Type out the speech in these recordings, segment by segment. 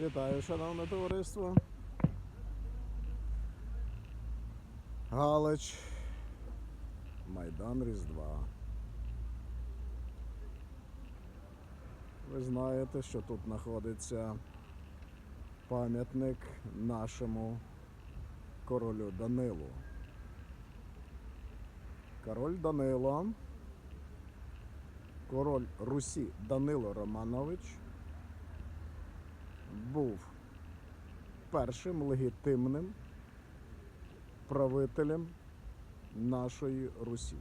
Вітаю, шановне товариство. Галич. Майдан Різдва. Ви знаєте, що тут знаходиться пам'ятник нашому королю Данилу. Король Данило, король Русі Данило Романович був першим легітимним правителем нашої Русі.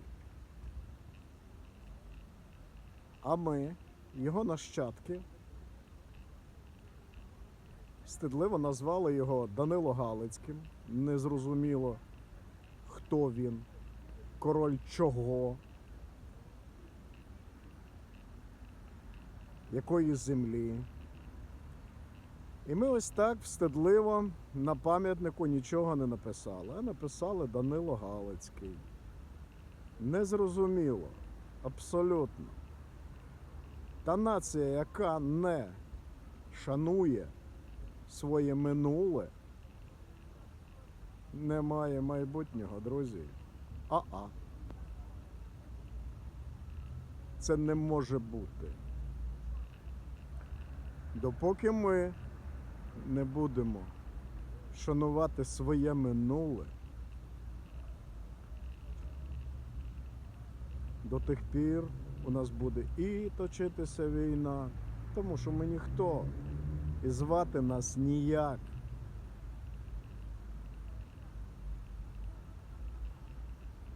А ми, його нащадки, стидливо назвали його Данило Галицьким. Незрозуміло, хто він, король чого, якої землі. І ми ось так встидливо на пам'ятнику нічого не написали, а написали Данило Галицький. Незрозуміло, абсолютно. Та нація, яка не шанує своє минуле, не має майбутнього, друзі. А-а. Це не може бути. Допоки ми не будемо шанувати своє минуле, до тих пір у нас буде і точитися війна, тому що ми ніхто і звати нас ніяк.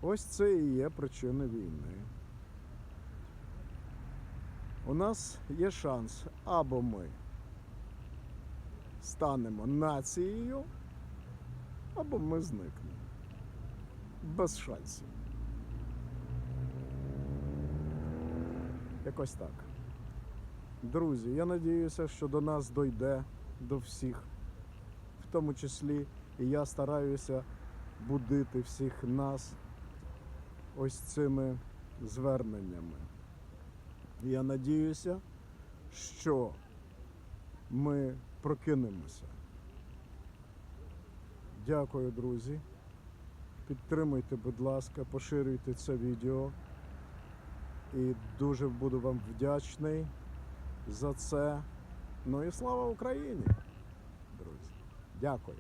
Ось це і є причина війни. У нас є шанс або ми станемо нацією, або ми зникнемо. Без шансів. Якось так. Друзі, я надіюся, що до нас дойде до всіх, в тому числі і я стараюся будити всіх нас ось цими зверненнями. Я надіюся, що ми прокинемося. Дякую, друзі. Підтримуйте, будь ласка, поширюйте це відео. І дуже буду вам вдячний за це. Ну і слава Україні, друзі. Дякую.